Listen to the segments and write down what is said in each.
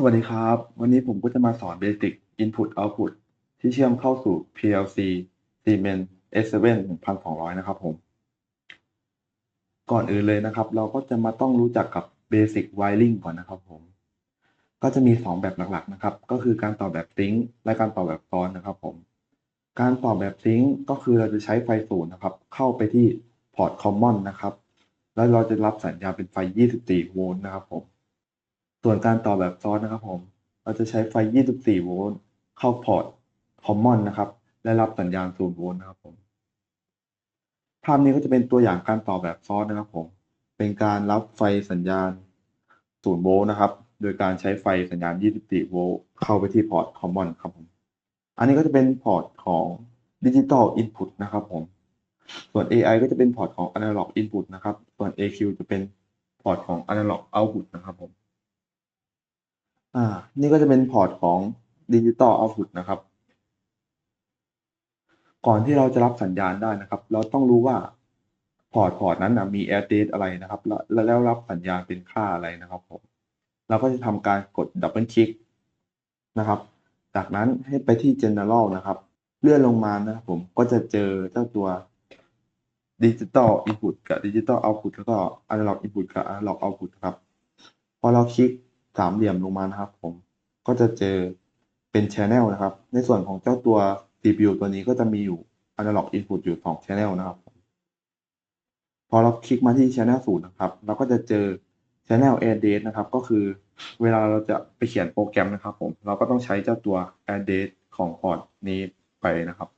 สวัสดีครับ วันนี้ผมก็จะมาสอน Basic Input Output ที่เชื่อมเข้าสู่ PLC Siemens S7 1200 นะครับผม ก่อนอื่นเลยนะครับ เราก็จะมาต้องรู้จักกับ Basic Wiring ก่อนนะครับผม ก็จะมี 2 แบบหลักๆนะครับ ก็คือการต่อแบบซิงค์และการต่อแบบซ้อนนะครับผม การต่อแบบซิงค์ก็คือเราจะใช้ไฟศูนย์นะครับ เข้าไปที่พอร์ต Common นะครับ แล้วเราจะรับสัญญาณเป็นไฟ 24 โวลต์นะครับผม ส่วนการต่อแบบซ้อนนะครับผม เราจะใช้ไฟ 24 โวลต์เข้าพอร์ต Common นะครับ และรับสัญญาณ 0 โวลต์นะครับผม ภาพนี้ก็จะเป็นตัวอย่างการต่อแบบซ้อนนะครับผม เป็นการรับไฟสัญญาณ 0 โวลต์นะครับ โดยการใช้ไฟสัญญาณ 24 โวลต์เข้าไปที่พอร์ต Common ครับผม อันนี้ก็จะเป็นพอร์ตของ Digital Input นะครับผม ส่วน AI ก็จะเป็นพอร์ตของ Analog Input นะครับ ส่วน AQ จะเป็นพอร์ตของ Analog Output นะครับผม อ่า นี่ก็จะเป็นพอร์ตของ Digital Output นะครับ ก่อนที่เราจะรับสัญญาณได้นะครับ เราต้องรู้ว่าพอร์ตพอร์ตนั้นนะมี address อะไรนะครับ แล้วแล้วรับสัญญาณเป็นค่าอะไรนะครับผมเราก็จะทำการกด double click นะครับ จากนั้นให้ไปที่ general นะครับ เลื่อนลงมานะครับผมก็จะเจอเจ้าตัว digital input กับ digital output แล้วก็ analog input กับ analog output ครับ พอเราคลิก สามเหลี่ยมลงมานะครับ ผมก็จะเจอเป็น channel นะครับ ในส่วนของเจ้าตัว CPU ตัวนี้ก็จะมีอยู่ analog input อยู่2 channel นะครับ พอเราคลิกมาที่ channel 0นะครับ เราก็จะเจอ channel address นะครับ ก็คือเวลาเราจะไปเขียนโปรแกรมนะครับ ผมเราก็ต้องใช้เจ้าตัว address ของพอร์ตนี้ไปนะครับ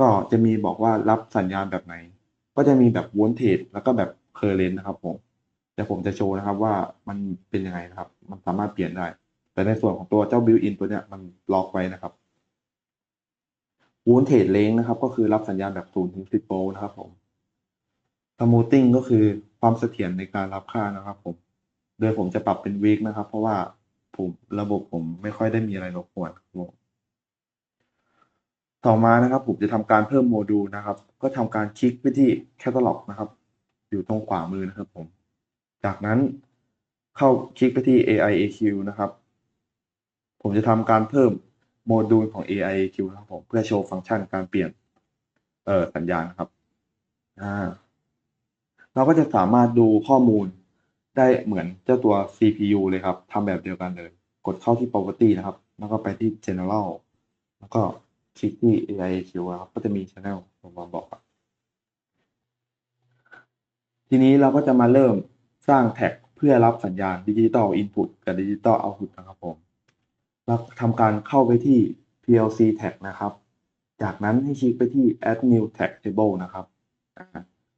ก็จะมีบอกว่ารับสัญญาณแบบไหน ก็จะมีแบบ voltage แล้วก็แบบ current นะครับผม ดี๋ยวผมจะโชว์นะครับว่ามันเป็นยังไงนะครับ มันสามารถเปลี่ยนได้ แต่ในส่วนของตัวเจ้า built in ตัวเนี้ยมันล็อกไว้นะครับ voltage range นะครับ ก็คือรับสัญญาณแบบ0ถึง10โวลต์นะครับผม smoothing ก็คือความเสถียรในการรับค่านะครับผม โดยผมจะปรับเป็น weak นะครับ เพราะว่าผมระบบผมไม่ค่อยได้มีอะไรรบกวนผมต่อมานะครับ ผมจะทำการเพิ่มโมดูลนะครับ ก็ทำการคลิกไปที่ catalog นะครับ อยู่ตรงขวามือนะครับผม จากนั้นเข้าคลิกไปที่ AIAQ นะครับ ผมจะทำการเพิ่มโมดูลของ AIAQ นะครับผมเพื่อโชว์ฟังก์ชันการเปลี่ยนเอ่อสัญญาณครับอ่าเราก็จะสามารถดูข้อมูลได้เหมือนเจ้าตัว CPU เลยครับทำแบบเดียวกันเลย กดเข้าที่ property นะครับ แล้วก็ไปที่ general แล้วก็คลิกที่ AIAQ นะครับ ก็จะมี channel ผมมาบอกครับทีนี้เราก็จะมาเริ่ม สร้างแท็กเพื่อรับสัญญาณดิจิตอลอินพุตกับดิจิตอลเอาท์พุตนะครับผมเราทำการเข้าไปที่ PLC tag นะครับ จากนั้นให้คลิกไปที่ add new tag table นะครับ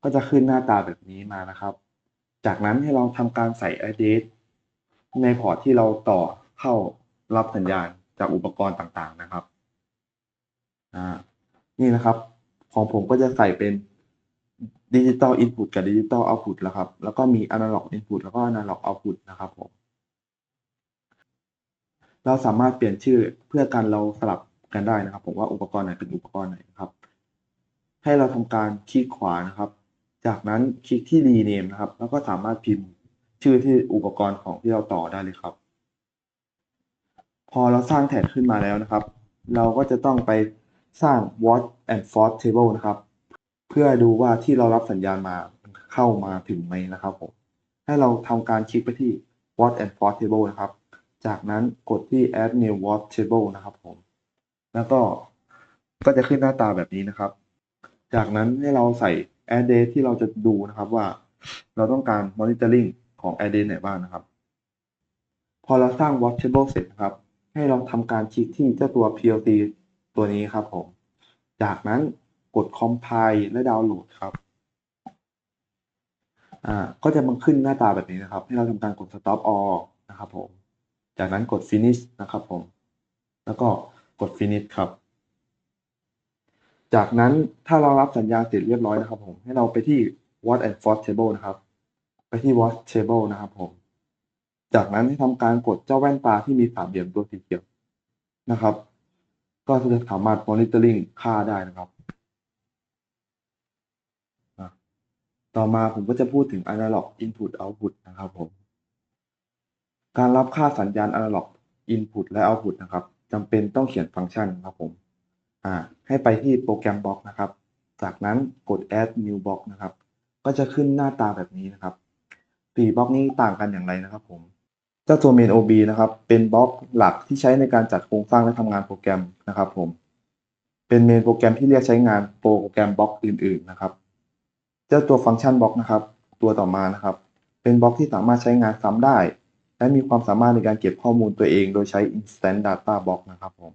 ก็จะขึ้นหน้าตาแบบนี้มานะครับ จากนั้นให้เราทำการใส่ address ในพอร์ตที่เราต่อเข้ารับสัญญาณจากอุปกรณ์ต่างๆนะครับ นี่นะครับ ของผมก็จะใส่เป็น ดิจิตอลอินพุตกับดิจิตอลเอาพุตแล้วครับ แล้วก็มีอนาล็อกอินพุตแล้วก็อนาล็อกเอาพุตนะครับผมเราสามารถเปลี่ยนชื่อเพื่อการเราสลับกันได้นะครับ ผมว่าอุปกรณ์ไหนเป็นอุปกรณ์ไหนนะครับ ให้เราทำการคลิกขวานะครับ จากนั้นคลิกที่ rename นะครับ แล้วก็สามารถพิมพ์ชื่อที่อุปกรณ์ของที่เราต่อได้เลยครับ พอเราสร้างแท็กขึ้นมาแล้วนะครับ เราก็จะต้องไปสร้าง watch and force table นะครับ เพื่อดูว่าที่เรารับสัญญาณมาเข้ามาถึงไหมนะครับผมให้เราทำการคลิกไปที่ watch and force table นะครับ จากนั้นกดที่ add new watch table นะครับผม แล้วก็ก็จะขึ้นหน้าตาแบบนี้นะครับ จากนั้นให้เราใส่ address ที่เราจะดูนะครับว่า เราต้องการ monitoring ของ address ไหนบ้างนะครับ พอเราสร้าง watch table เสร็จนะครับ ให้เราทำการคลิกที่เจ้าตัว PLC ตัวนี้ครับผม จากนั้น กด compile และดาวน์โหลดครับอ่าก็จะมาขึ้นหน้าตาแบบนี้นะครับ ให้เราทำการกด stop all นะครับผม จากนั้นกด finish นะครับผม แล้วก็กด finish ครับ จากนั้นถ้าเรารับสัญญาณเสร็จเรียบร้อยนะครับผม ให้เราไปที่ watch and force table นะครับ ไปที่ watch table นะครับผม จากนั้นให้ทำการกดเจ้าแว่นตาที่มีสามเหลี่ยมตัวสีเขียวนะครับ ก็จะสามารถ monitoring ค่าได้นะครับ ต่อมาผมก็จะพูดถึง analog input output นะครับผม การรับค่าสัญญาณ Analog Input และ Output นะครับจำเป็นต้องเขียนฟังก์ชันครับผมอ่าให้ไปที่โปรแกรมบล็อกนะครับ จากนั้นกด add new block นะครับ ก็จะขึ้นหน้าตาแบบนี้นะครับสี่บล็อกนี้ต่างกันอย่างไรนะครับผมเจ้าตัว main OB นะครับเป็นบล็อกหลักที่ใช้ในการจัดโครงสร้างและทำงานโปรแกรมนะครับผมเป็นเมนโปรแกรมที่เรียกใช้งานโปรแกรมบล็อกอื่น ๆ นะครับ เจ้าตัวฟังก์ชันบล็อกนะครับ ตัวต่อมานะครับ เป็นบล็อกที่สามารถใช้งานซ้ำได้ และมีความสามารถในการเก็บข้อมูลตัวเอง โดยใช้ instant data block นะครับผม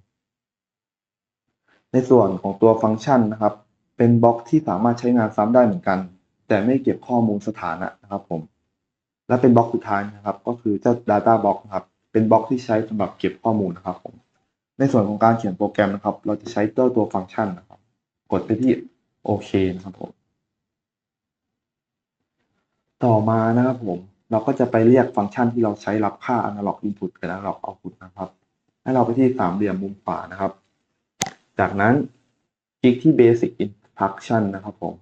ในส่วนของตัวฟังก์ชันนะครับ เป็นบล็อกที่สามารถใช้งานซ้ำได้เหมือนกัน แต่ไม่เก็บข้อมูลสถานะนะครับผมและเป็นบล็อกสุดท้ายนะครับ ก็คือเจ้า data block นะครับเป็นบล็อกที่ใช้สำหรับเก็บข้อมูลนะครับผมในส่วนของการเขียนโปรแกรมนะครับ เราจะใช้เจ้าตัวฟังก์ชันนะครับ กดไปที่โอเคนะครับผม ต่อมานะครับผม เราก็จะไปเรียกฟังก์ชันที่เราใช้รับค่า analog input กับ analog output นะครับ ให้เราไปที่สามเหลี่ยมมุมขวานะครับ จากนั้นคลิกที่ basic instruction นะครับผม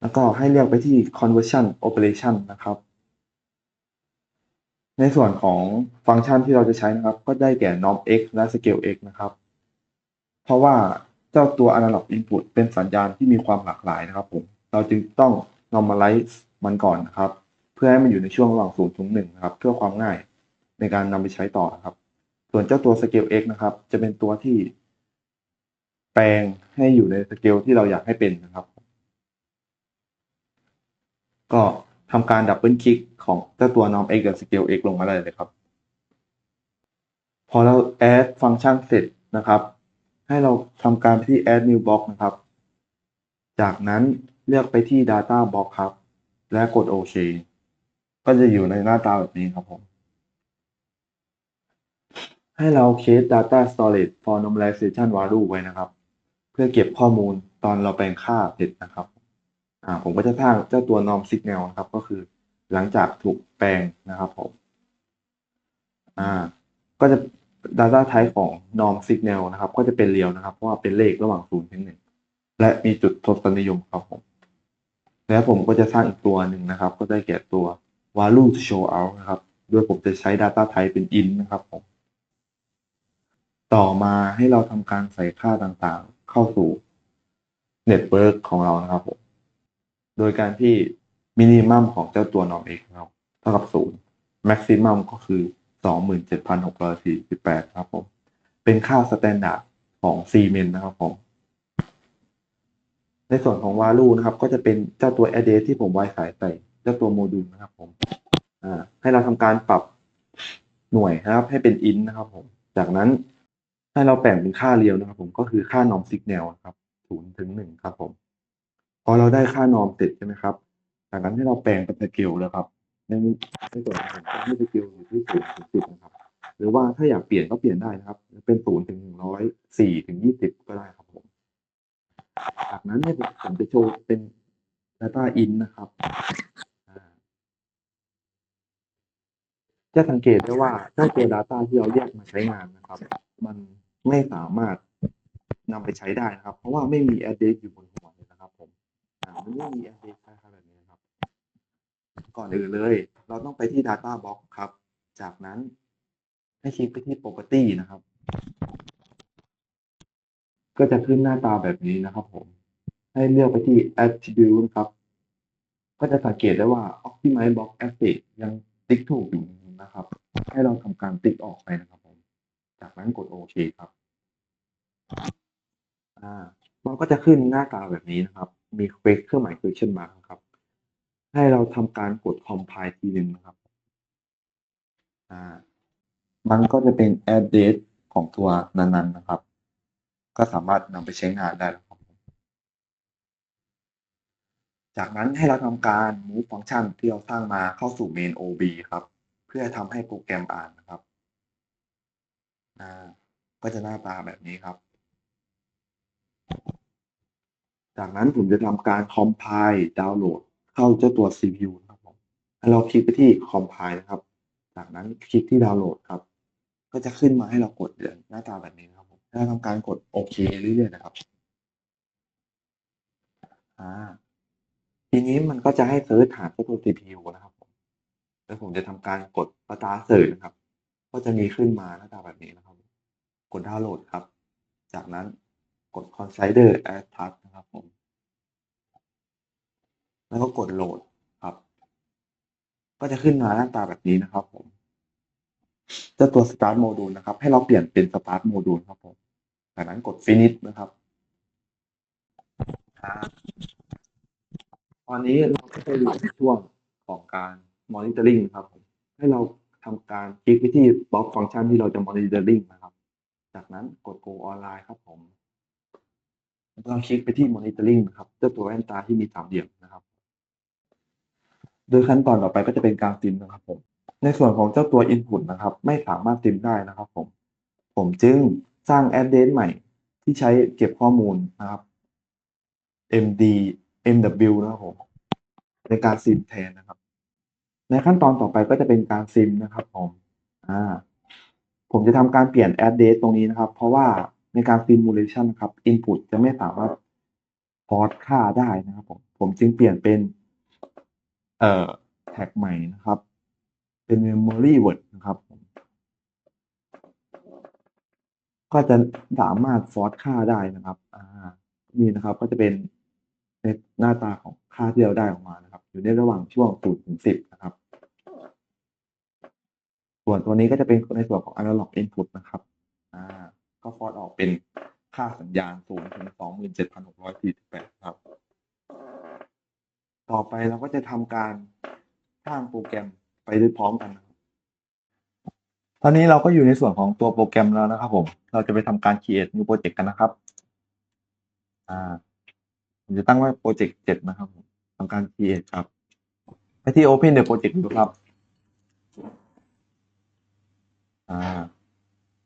แล้วก็ให้เรียกไปที่ conversion operation นะครับ ในส่วนของฟังก์ชันที่เราจะใช้นะครับ ก็ได้แก่ norm x และ scale x นะครับ เพราะว่าเจ้าตัว analog input เป็นสัญญาณที่มีความหลากหลายนะครับผม เราจึงต้อง normalize มันก่อนนะครับ เพื่อให้มันอยู่ในช่วงระหว่าง0ถึง1นะครับ เพื่อความง่ายในการนำไปใช้ต่อครับ ส่วนเจ้าตัว scale x นะครับ จะเป็นตัวที่ แปลงให้อยู่ในสเกลที่เราอยากให้เป็นนะครับ ก็ทำการดับเบิลคลิกของเจ้าตัว norm x กับ scale x ลงมาได้เลยครับ พอเรา add ฟังก์ชันเสร็จนะครับ ให้เราทำการไปที่ add new block นะครับ จากนั้นเลือกไปที่ data block ครับ และกดโอเค ก็จะอยู่ในหน้าตาแบบนี้ครับผม ให้เรา create data storage for normalization value ไว้นะครับ เพื่อเก็บข้อมูลตอนเราแปลงค่าเสร็จนะครับ อ่า ผมก็จะสร้างเจ้าตัว norm signal นะครับ ก็คือหลังจากถูกแปลงนะครับผม อ่า ก็จะ data type ของ norm signal นะครับ ก็จะเป็นเรียวนะครับ เพราะว่าเป็นเลขระหว่าง0ถึง1และมีจุดทศนิยมครับผม แล้วผมก็จะสร้างอีกตัวหนึ่งนะครับ ก็ได้แก่ตัว value to show out นะครับ โดยผมจะใช้ data type เป็น int นะครับผม ต่อมาให้เราทำการใส่ค่าต่างๆ เข้าสู่ network ของเรานะครับผม โดยการที่ minimum ของเจ้าตัว norm x เราเท่ากับ 0 maximum ก็คือ 27,648 ครับผม เป็นค่า standard ของ Siemens นะครับผม ในส่วนของ value นะครับ ก็จะเป็นเจ้าตัว address ที่ผมไวสายใส่เจ้าตัวโมดูลนะครับผมให้เราทำการปรับหน่วยนะครับ ให้เป็น int นะครับผม จากนั้นให้เราแบ่งเป็นค่าเรียวนะครับ ผมก็คือค่า norm signal นะครับ0ถึง1ครับผม พอเราได้ค่านอมเสร็จใช่ไหมครับจากนั้นให้เราแปลงเป็นสเกลเลยครับในในส่วนของผมให้สเกลอยู่ที่ศูนย์ถึงสิบนะครับ หรือว่าถ้าอยากเปลี่ยนก็เปลี่ยนได้นะครับ เป็นศูนย์ถึงหนึ่งร้อยสี่ถึงยี่สิบก็ได้ครับผม จากนั้นเนี่ยผมจะโชว์เป็น data in นะครับ จะสังเกตได้ว่าเจ้าตัว data ที่เราเรียกมาใช้งานนะครับ มันไม่สามารถนำไปใช้ได้นะครับ เพราะว่าไม่มี address อยู่บนหัวเลยนะครับ ผมมันไม่มี address คล้ายๆแบบนี้นะครับ ก่อนอื่นเลย เราต้องไปที่ data box ครับ จากนั้นให้คลิกไปที่ property นะครับ ก็จะขึ้นหน้าตาแบบนี้นะครับผม ให้เลือกไปที่ attribute ครับ ก็จะสังเกตได้ว่า optimize box asset ยังติ๊กถูกอยู่นะครับ ให้เราทำการติ๊กออกไปนะครับผม จากนั้นกดโอเคครับ อ่ามันก็จะขึ้นหน้าตาแบบนี้นะครับ มีเครื่องหมาย question mark ครับ ให้เราทำการกด compile ทีหนึ่งนะครับ อ่า มันก็จะเป็น address ของตัวนั้นๆนะครับ ก็สามารถนำไปใช้งานได้แล้วครับ จากนั้นให้เราทำการ move ฟังก์ชันที่เราสร้างมาเข้าสู่ main OB ครับ เพื่อทำให้โปรแกรมอ่านนะครับอ่าก็จะหน้าตาแบบนี้ครับ จากนั้นผมจะทำการ compile ดาวน์โหลด เข้าเจ้าตัว CPU นะครับผมเราคลิกไปที่ compile นะครับ จากนั้นคลิกที่ดาวน์โหลดครับ ก็จะขึ้นมาให้เรากดเดือนหน้าตาแบบนี้ครับ ผมให้าทำการกดโอเคเรื่อยๆนะครับอ่าทีนี้มันก็จะให้เซิร์ชหาเจ้าตัว CPU นะครับผมแล้วผมจะทำการกด Start Search นะครับ ก็จะมีขึ้นมาหน้าตาแบบนี้นะครับ กดดาวน์โหลดครับ จากนั้นกด Consider as Task นะครับผม แล้วก็กดโหลดครับ ก็จะขึ้นมาหน้าตาแบบนี้นะครับผม เจ้าตัว Start Module นะครับ ให้เราเปลี่ยนเป็น Start Module ครับผมจากนั้นกด Finish นะครับตอนนี้เราก็จะอยู่ในช่วงของการ Monitoring นะครับผมให้เราทำการคลิกไปที่บล็อกฟังก์ชันที่เราจะ Monitoring นะครับ จากนั้นกด Go Online ครับผมแล้วก็คลิกไปที่ Monitoring นะครับเจ้าตัวแว่นตาที่มีสามเหลี่ยมนะครับ โดยขั้นตอนต่อไปก็จะเป็นการซิมนะครับผม ในส่วนของเจ้าตัว Input นะครับ ไม่สามารถซิมได้นะครับผม ผมจึงสร้าง address ใหม่ที่ใช้เก็บข้อมูลนะครับ MD MW นะครับผมในการซิมแทนนะครับ ในขั้นตอนต่อไปก็จะเป็นการซิมนะครับผมอ่าผมจะทำการเปลี่ยน address ตรงนี้นะครับ เพราะว่าในการ simulation นะครับ input จะไม่สามารถพอร์ตค่าได้นะครับผม ผมจึงเปลี่ยนเป็น เอ่อแท็กใหม่นะครับ เป็น memory word นะครับ ก็จะสามารถฟอร์สค่าได้นะครับอ่านี่นะครับก็จะเป็นในหน้าตาของค่าที่เราได้ออกมานะครับ อยู่ในระหว่างช่วง0ถึง10 นะครับ ส่วนตัวนี้ก็จะเป็นในส่วนของ analog input นะครับอ่าก็ฟอร์สออกเป็นค่าสัญญาณ0ถึง 27,648 ครับ ต่อไปเราก็จะทำการสร้างโปรแกรม ไปด้วยพร้อมกัน ตอนนี้เราก็อยู่ในส่วนของตัวโปรแกรมแล้วนะครับผม เราจะไปทำการ create new project กันนะครับ อ่า ผมจะตั้งไว้โปรเจกต์เจ็ดนะครับผมทำการ create ครับ ไปที่ open the project ดูครับ อ่า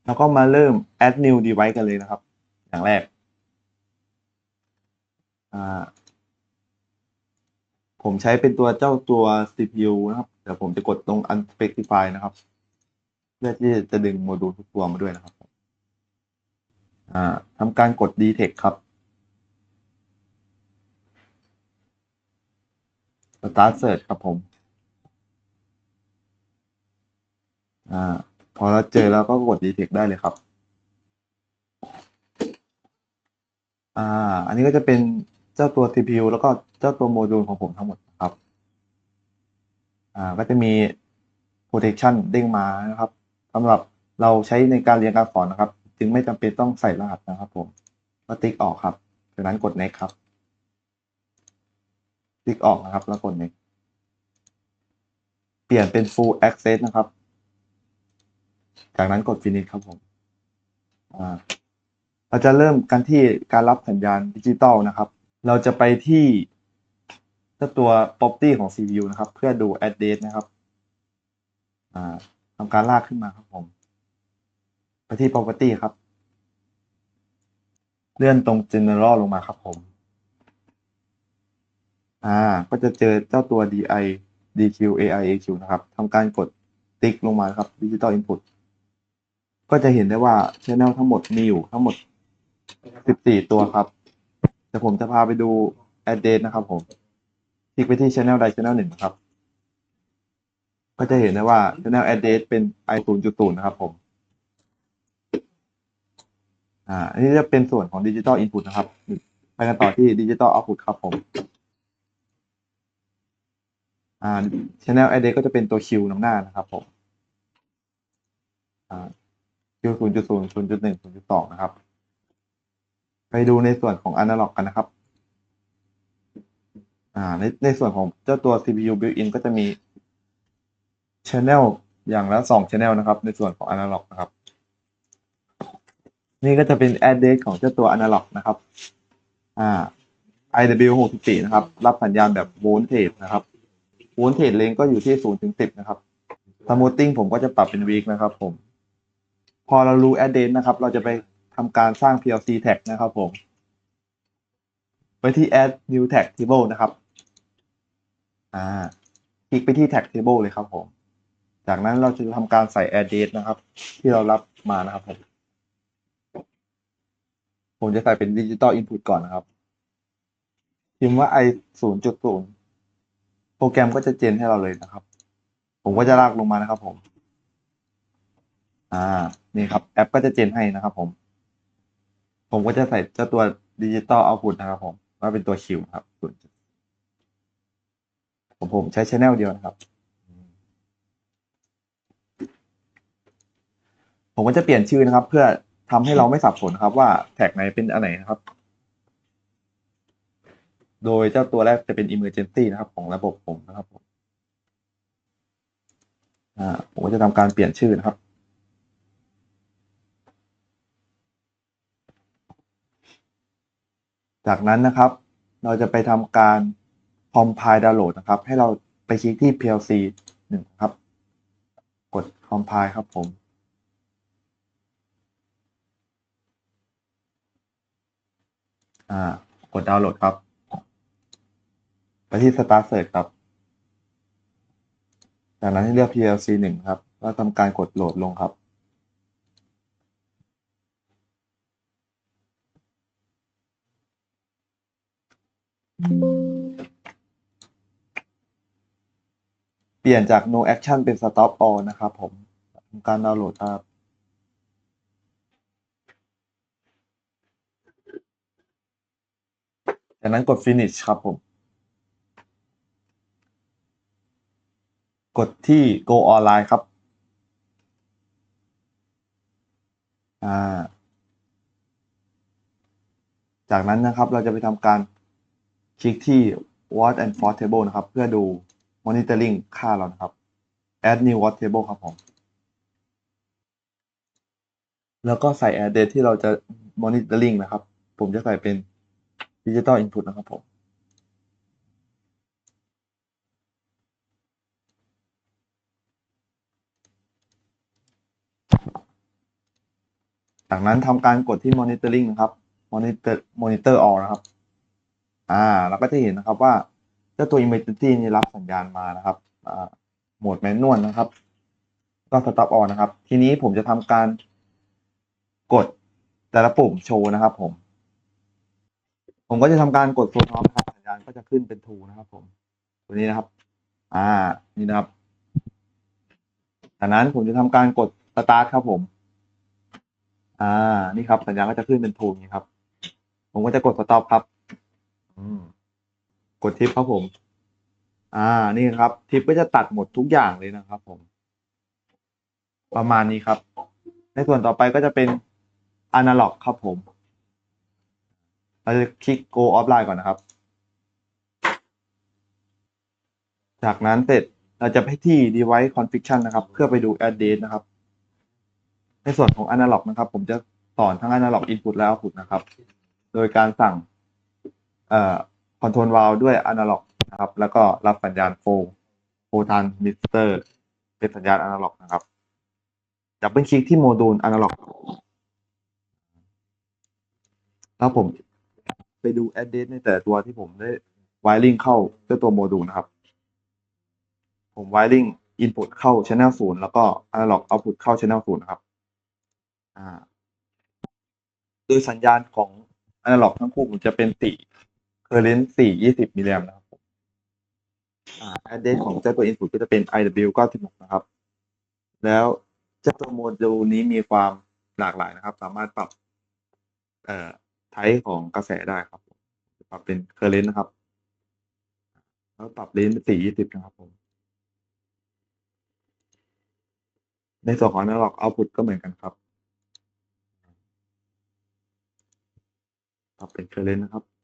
แล้วก็มาเริ่ม add new device กันเลยนะครับ อย่างแรก อ่าผมใช้เป็นตัวเจ้าตัว CPU นะครับ แต่ผมจะกดตรง unspecify นะครับ เพื่อที่จะดึงโมดูลทุกตัวมาด้วยนะครับทำการกด detect ครับ start search ครับผมอพอเราเจอแล้วก็กด detect ได้เลยครับ อ่า อันนี้ก็จะเป็นเจ้าตัว CPU แล้วก็เจ้าตัวโมดูลของผมทั้งหมด อ่าก็จะมี protection เด้งมานะครับสำหรับเราใช้ในการเรียนการสอนนะครับ จึงไม่จำเป็นต้องใส่รหัสนะครับผมก็ติ๊กออกครับจากนั้นกด next ครับ ติ๊กออกนะครับ แล้วกด next เปลี่ยนเป็น full access นะครับ จากนั้นกด finish ครับผมอ่าเราจะเริ่มกันที่การรับสัญญาณดิจิตอลนะครับ เราจะไปที่ เจ้าตัว property ของ CPU นะครับ เพื่อดู address นะครับทำการลากขึ้นมาครับผม ไปที่ property ครับ เลื่อนตรง general ลงมาครับผม อ่า ก็จะเจอเจ้าตัว DI DQ AI AQ นะครับทำการกดติ๊กลงมาครับ Digital Input ก็จะเห็นได้ว่า Channel ทั้งหมดมีอยู่ทั้งหมด 14 ตัวครับ แต่ผมจะพาไปดู address นะครับผม คลิกไปที่ Channel ใด Channel หนึ่งนะครับ ก็จะเห็นได้ว่า Channel address เป็น i 0.0นะครับผม อ่า อันนี้จะเป็นส่วนของ Digital Input นะครับไปกันต่อที่ Digital Output ครับผม อ่า Channel address ก็จะเป็นตัว Q นำหน้านะครับผม อ่า Q 0.0 0.1 0.2 นะครับ ไปดูในส่วนของ Analog กันนะครับ อ่าในในส่วนของเจ้าตัว CPU built-in ก็จะมี Channel อย่างละสอง Channel นะครับ ในส่วนของ Analog นะครับ นี่ก็จะเป็น address ของเจ้าตัว Analog นะครับอ่า IW 64 นะครับ รับสัญญาณแบบ voltage นะครับ voltage range ก็อยู่ที่0ถึง10 นะครับ Smoothing ผมก็จะปรับเป็น weak นะครับผม พอเรารู้ address นะครับ เราจะไปทำการสร้าง PLC tag นะครับผม ไปที่ add new tag table นะครับ อ่า คลิกไปที่ tag table เลยครับผม จากนั้นเราจะทำการใส่ address นะครับ ที่เรารับมานะครับผม ผมจะใส่เป็น digital input ก่อนนะครับพิมพ์ว่า i 0.0โปรแกรมก็จะเจนให้เราเลยนะครับ ผมก็จะลากลงมานะครับผม อ่า นี่ครับ แอปก็จะเจนให้นะครับผม ผมก็จะใส่เจ้าตัวดิจิตอลเอาพุตนะครับผม ว่าเป็นตัวคิวครับ ผมผมใช้ชแนลเดียวนะครับ ผมก็จะเปลี่ยนชื่อนะครับ เพื่อทำให้เราไม่สับสนครับว่าแท็กไหนเป็นอันไหนนะครับ โดยเจ้าตัวแรกจะเป็น emergency นะครับ ของระบบผมนะครับผมผมก็จะทำการเปลี่ยนชื่อนะครับจากนั้นนะครับ เราจะไปทำการ compile download นะครับ ให้เราไปคลิกที่ PLC หนึ่งครับ กด compile ครับผม อ่า กดดาวน์โหลดครับ ไปที่ Start Search ครับ จากนั้นให้เลือก PLC หนึ่งครับ แล้วทำการกดโหลดลงครับเปลี่ยนจาก no action เป็น stop all นะครับผมการดาวน์โหลดครับจากนั้นกด finish ครับผม กดที่ go online ครับาจากนั้นนะครับเราจะไปทำการคลิกที่ watch and force table นะครับ เพื่อดู monitoring ค่าเรานะครับ add new watch table ครับผม แล้วก็ใส่ address ที่เราจะ monitoring นะครับ ผมจะใส่เป็น digital input นะครับผมจากนั้นทำการกดที่ monitoring นะครับ monitor monitor all นะครับ อ่า เราก็จะเห็นนะครับว่า เจ้าตัว emergency นี่รับสัญญาณมานะครับโหมดแมนนวลนะครับ ก็ stop all นะครับ ทีนี้ผมจะทำการกดแต่ละปุ่มโชว์นะครับ ผม ผมก็จะทำการกดโซนท็อปครับสัญญาณก็จะขึ้นเป็น true นะครับ ผม ตัวนี้นะครับ อ่า นี่นะครับจากนั้นผมจะทำการกด start ครับผม อ่า นี่ครับ สัญญาณก็จะขึ้นเป็น true นี่ครับ ผมก็จะกด stop ครับ อืม ดทิปครับผม อ่า นี่ครับ ทิปก็จะตัดหมดทุกอย่างเลยนะครับ ผม ประมาณนี้ครับ ในส่วนต่อไปก็จะเป็น analog ครับผม เราจะคลิก go offline ก่อนนะครับ จากนั้นเสร็จเราจะไปที่ device configuration นะครับ เพื่อไปดู address นะครับ ในส่วนของ analog นะครับ ผมจะสอนทั้ง analog input และ output นะครับ โดยการสั่ง เอ่อ control valve ด้วย analog นะครับ แล้วก็รับสัญญาณ flow flow transistor เป็นสัญญาณ analog นะครับดับเบิลคลิกที่โมดูล analog แล้วผมไปดู address ในแต่ตัวที่ผมได้ wiring เข้าด้วยตัวโมดูลนะครับ ผม wiring input เข้า channel 0 แล้วก็ analog output เข้า channel 0 นะครับอ่าโดยสัญญาณของ analog ทั้งคู่ผมจะเป็นสี current สี่ยี่สิบมิลลิแอมนะครับอ่า address ของเจ้าตัว input ก็จะเป็น IW 96นะครับ แล้วเจ้าตัวโมดูลนี้มีความหลากหลายนะครับ สามารถปรับเอ่อไทป์ของกระแสได้ครับปรับเป็น current นนะครับ แล้วปรับเลนเป็นสี่ยี่สิบนะครับผม ในส่วนของ analog output ก็เหมือนกันครับ ปรับเป็น current นะครับ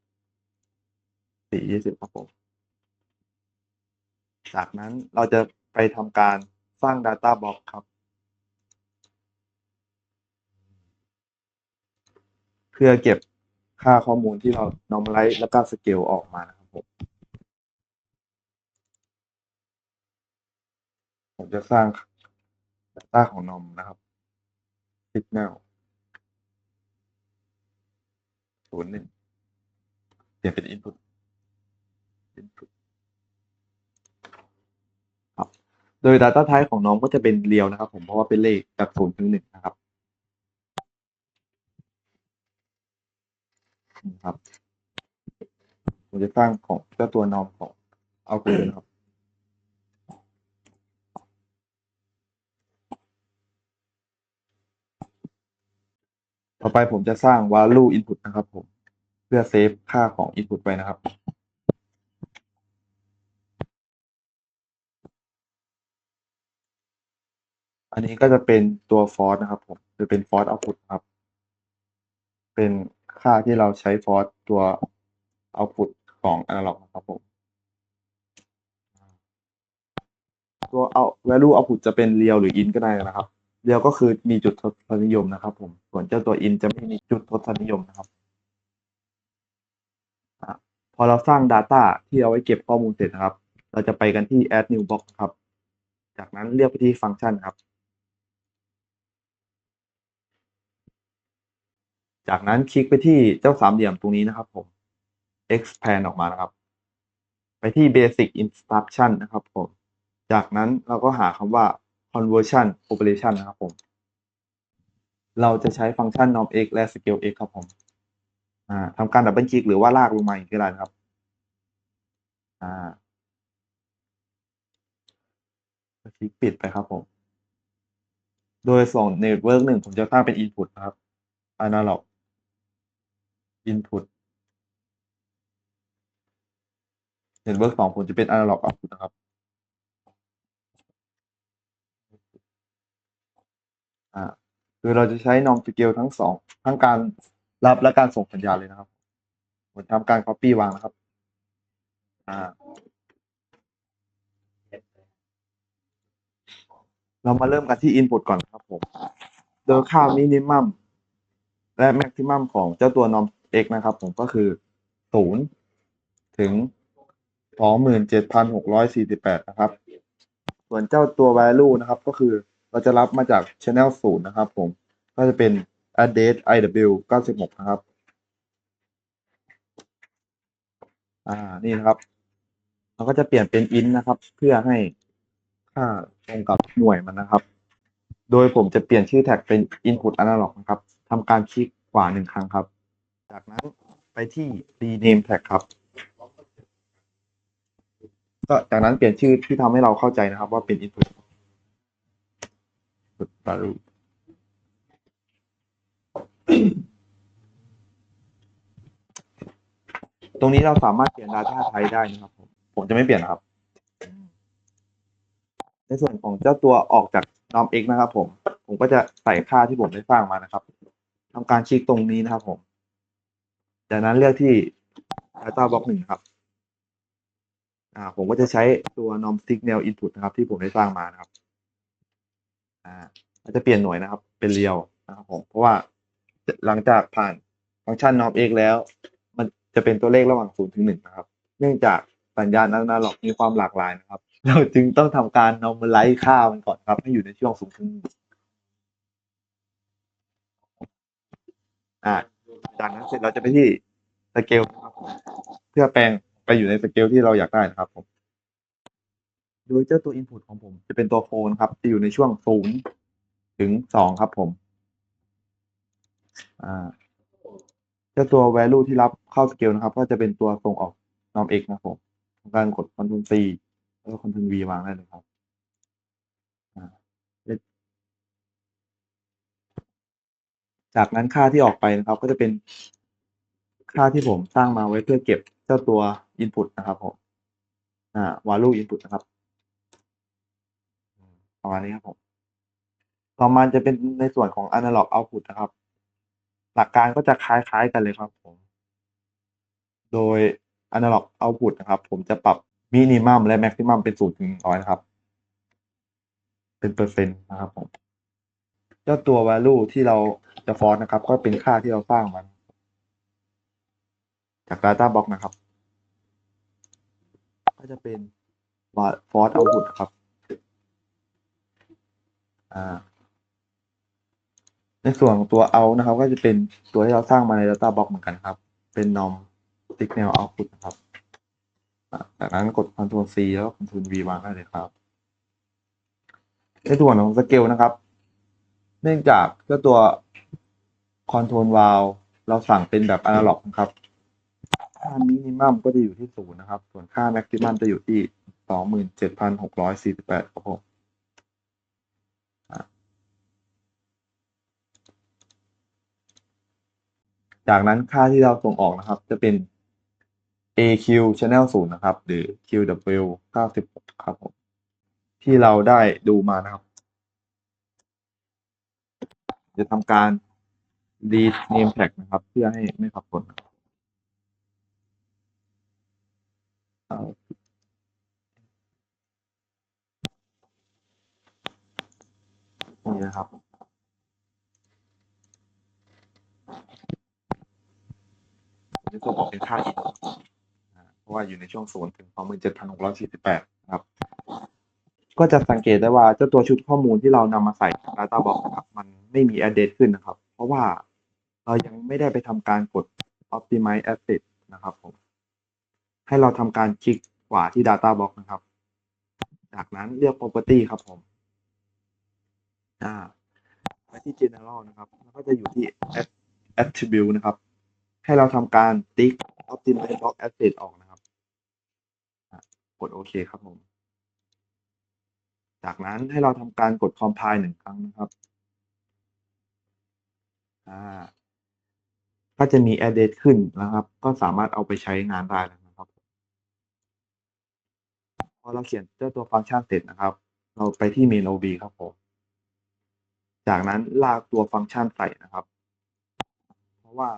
สี่ยี่สิบครับผม จากนั้นเราจะไปทำการสร้าง Data Box ครับ เพื่อเก็บค่าข้อมูลที่เรา normalize แล้วก็ scale ออกมานะครับผม ผมจะสร้าง Data ของ norm นะครับ signal ศูนย์หนึ่งเปลี่ยนเป็น input input ครับโดย data type ของน้องก็จะเป็นเรียวนะครับ ผมเพราะว่าเป็นเลขจากศูนย์ถึงหนึ่งนะครับครับผมจะสร้างของเจ้าตัวนอมของเอาคูณครับต่อไปผมจะสร้าง value input นะครับผม เพื่อเซฟค่าของ input ไปนะครับ อันนี้ก็จะเป็นตัว force นะครับผมจะเป็น force output ครับ เป็นค่าที่เราใช้ force ตัว output ของ analog นะครับผมตัว out value output จะเป็น real หรือ int ก็ได้นะครับ real ก็คือมีจุดทศนิยมนะครับ ผมส่วนเจ้าตัว int จะไม่มีจุดทศนิยมนะครับอพอเราสร้าง data ที่เอาไว้เก็บข้อมูลเสร็จนะครับ เราจะไปกันที่ add new box นะครับ จากนั้นเรียกไปที่ฟังก์ชันครับ จากนั้นคลิกไปที่เจ้าสามเหลี่ยมตรงนี้นะครับผม expand ออกมานะครับ ไปที่ basic instruction นะครับผม จากนั้นเราก็หาคำว่า conversion operation นะครับผม เราจะใช้ฟังก์ชัน norm x และ scale x ครับผมทำการดับเบิลคลิกหรือว่าลากลงมาอีกก็ได้นะครับคลิกปิดไปครับผม โดยส่ง network หนึ่งผมจะสร้างเป็น input นะครับ analog input network สองผมจะเป็น analog output นะครับ อ่าคือเราจะใช้ norm scale ทั้งสองทั้งการรับและการส่งสัญญาณเลยนะครับผมทำการ copy วางนะครับ อ่า เรามาเริ่มกันที่ input ก่อนครับผม โดยค่า minimum และ maximum ของเจ้าตัว norm x นะครับ ผมก็คือ0ถึง27,648นะครับ ส่วนเจ้าตัว value นะครับ ก็คือเราจะรับมาจาก channel 0นะครับ ผมก็จะเป็น address iw 96นะครับ อ่านี่นะครับ เราก็จะเปลี่ยนเป็น int นะครับ เพื่อให้ค่าตรงกับหน่วยมันนะครับ โดยผมจะเปลี่ยนชื่อแท็กเป็น input analog นะครับทำการคลิกขวาหนึ่งครั้งครับ จากนั้นไปที่ rename tag ครับก็จากนั้นเปลี่ยนชื่อที่ทำให้เราเข้าใจนะครับ ว่าเป็น input input value ตรงนี้เราสามารถเปลี่ยน data type ได้นะครับ ผมผมจะไม่เปลี่ยนครับ ในส่วนของเจ้าตัวออกจาก norm x นะครับ ผม ผมก็จะใส่ค่าที่ผมได้สร้างมานะครับทำการคลิกตรงนี้นะครับผม จากนั้นเลือกที่ data box หนึ่งครับ อ่า ผมก็จะใช้ตัว norm signal input นะครับ ที่ผมได้สร้างมานะครับ อ่าเราจะเปลี่ยนหน่วยนะครับ เป็นเรียวนะครับผม เพราะว่าหลังจากผ่านฟังก์ชัน norm x แล้ว มันจะเป็นตัวเลขระหว่าง0ถึง1นะครับ เนื่องจากสัญญาณอนาล็อกมีความหลากหลายนะครับ เราจึงต้องทำการ normalize ค่ามันก่อนครับ ให้อยู่ในช่วง0ถึง1อ่า จากนั้นเสร็จเราจะไปที่สเกลนะครับเพื่อแปลงไปอยู่ในสเกลที่เราอยากได้นะครับผมโดยเจ้าตัว input ของผมจะเป็นตัวโฟนครับจะอยู่ในช่วง0ถึง2ครับผมเจ้าตัว value ที่รับเข้าสเกลนะครับ ก็จะเป็นตัวส่งออก norm x นะครับผมการกด Ctrl C แล้วก็ Ctrl V วางได้เลยครับ อ่า จากนั้นค่าที่ออกไปนะครับ ก็จะเป็นค่าที่ผมสร้างมาไว้เพื่อเก็บเจ้าตัว input นะครับผมอ่า value input นะครับประมาณนี้ครับผมต่อมาจะเป็นในส่วนของ analog output นะครับ หลักการก็จะคล้ายๆกันเลยครับผม โดย analog output นะครับ ผมจะปรับ minimum และ maximum เป็น0ถึง100นะครับ เป็นเปอร์เซ็นต์นะครับผม เจ้าตัว value ที่เราจะฟอนนะครับ ก็เป็นค่าที่เราสร้างมัน จาก data box นะครับ ก็จะเป็น force output นะครับอ่าในส่วนของตัว out นะครับ ก็จะเป็นตัวที่เราสร้างมาใน data box เหมือนกันครับ เป็น norm signal output นะครับจากนั้นกด Ctrl C แล้วก็ Ctrl V วางได้เลยครับ ในส่วนของสเกลนะครับ เนื่องจากเจ้าตัว Control Valve เราสั่งเป็นแบบ Analog นะครับ ค่า Minimum ก็จะอยู่ที่ศูนย์นะครับ ส่วนค่า Maximum จะอยู่ที่สองหมื่นเจ็ดพันหกร้อยสี่สิบแปดครับผมจากนั้นค่าที่เราส่งออกนะครับ จะเป็น AQ Channel 0 นะครับ หรือ QW 96 ครับผมที่เราได้ดูมานะครับ จะทำการ read name tag นะครับ เพื่อให้ไม่สับสนนะครับเอานี่นะครับ จะส่งออกเป็นค่าอินเพราะว่าอยู่ในช่วงศูนย์ถึงสองหมื่นเจ็ดพันหกร้อยสี่สิบแปดนะครับ ก็จะสังเกตได้ว่าเจ้าตัวชุดข้อมูลที่เรานำมาใส่ Data Box ไม่มี address ขึ้นนะครับ เพราะว่าเรายังไม่ได้ไปทำการกด optimize asset นะครับผม ให้เราทำการคลิกขวาที่ Data Box นะครับ จากนั้นเลือก property ครับผม อ่าไปที่ general นะครับ แล้วก็จะอยู่ที่ attribute นะครับ ให้เราทำการติ๊ก optimize box asset ออกนะครับ กดโอเคครับผม จากนั้นให้เราทำการกด compile หนึ่งครั้งนะครับ ก็จะมี address ขึ้นนะครับ ก็สามารถเอาไปใช้งานได้แล้วนะครับ พอเราเขียนเจ้าตัวฟังก์ชันเสร็จนะครับ เราไปที่ main OB ครับผม จากนั้นลากตัวฟังก์ชันใส่นะครับ เพราะว่า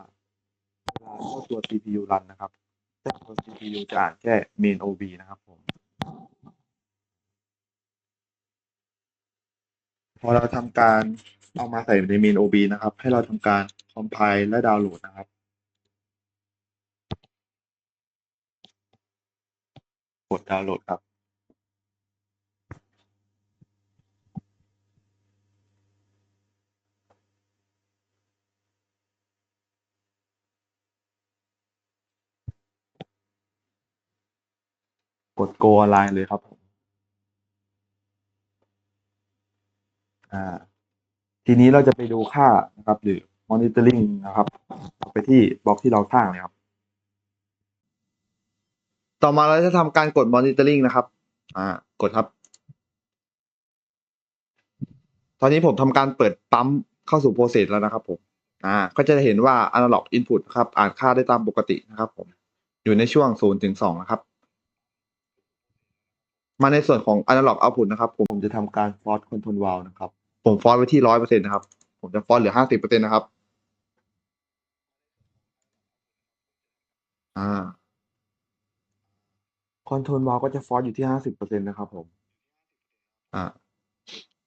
เวลาเจ้าตัว CPU รันนะครับเจ้าตัว CPU จะอ่านแค่ main OB นะครับผม พอเราทำการ เอามาใส่ใน main OB นะครับ ให้เราทำการ compile และดาวน์โหลดนะครับ กดดาวน์โหลดครับ กด go online เลยครับผมอ่า ทีนี้เราจะไปดูค่านะครับ หรือ monitoring นะครับ ไปที่บล็อกที่เราสร้างเลยครับ ต่อมาเราจะทำการกด monitoring นะครับ อ่ากดครับ ตอนนี้ผมทำการเปิดปั๊มเข้าสู่ process แล้วนะครับผม อ่า ก็จะเห็นว่า analog input ครับ อ่านค่าได้ตามปกตินะครับ ผม อยู่ในช่วง0ถึง2นะครับ มาในส่วนของ analog output นะครับ ผมจะทำการ force control valve นะครับ ผมฟอสไว้ที่ร้อยเปอร์เซ็นต์นะครับ ผมจะฟอสเหลือห้าสิบเปอร์เซ็นต์นะครับ อ่า คอนโทรลวาลก็จะฟอสอยู่ที่ห้าสิบเปอร์เซ็นต์นะครับผม อ่า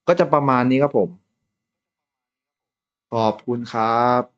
ก็จะประมาณนี้ครับผม ขอบคุณครับ